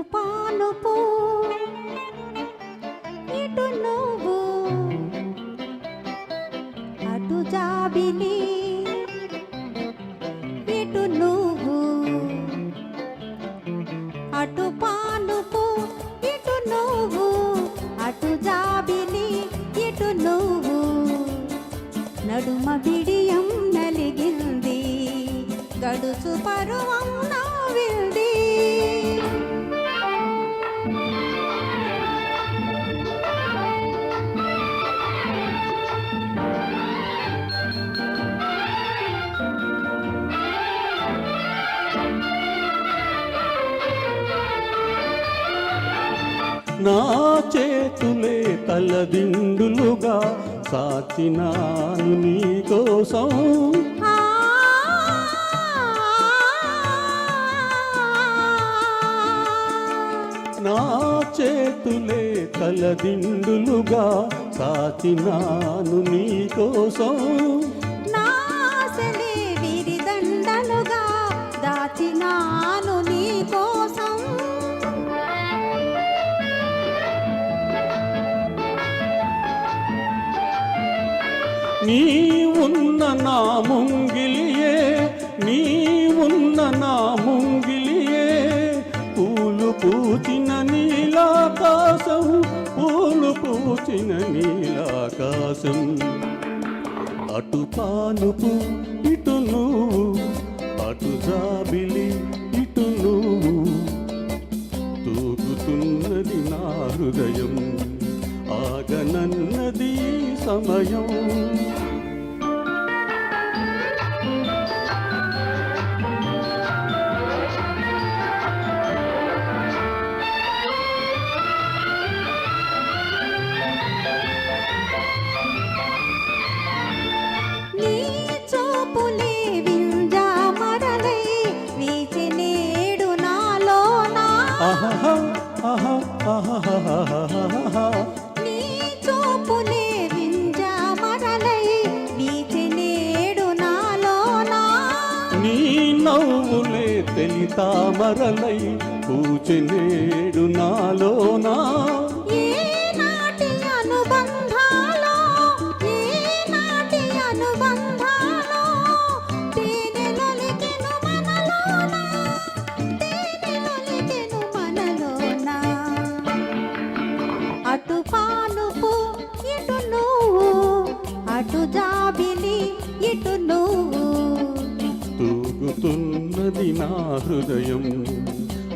అటు పానుపు ఇటు నువ్వు అటు జాబిలి. ఇటు నువ్వు అటు పానుపు ఇటు నువ్వు అటు జాబిలి. ఇటు నువ్వు నడుమ బిడియం నలిగింది. గడుచు పరువం నా చేతులే తలదిండులుగా సాచినాను నీ కోసం ఆ. నా చేతులే తలదిండులుగా సాచినాను నీ కోసం నీ ఉన్న నా ముంగిలియే నీ ఉన్న నా ముంగిలియే. పూలు పూచిన నీలాకాశం పూలు పూచిన నీలాకాశం. అటు పానుపు ఇటు నువ్వు అటు జాబిలి ఇటు నువ్వు. తూగుతున్నది నా హృదయం. ఆగనన్నది సమయం. నాలోనా? ఆహా ఆహా ఆహా నవ్వులే తెలి తామరలై పూచెనేడు నాలోనా? నా హృదయం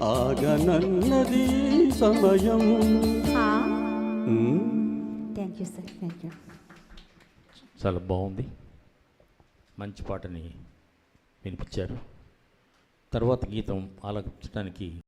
ఆగనన్నది సమయం. ఉమ్. Thank you sir thank you చాలా బాగుంది. మంచి పాటని వినిపించారు. తర్వాత గీతం ఆలపించడానికి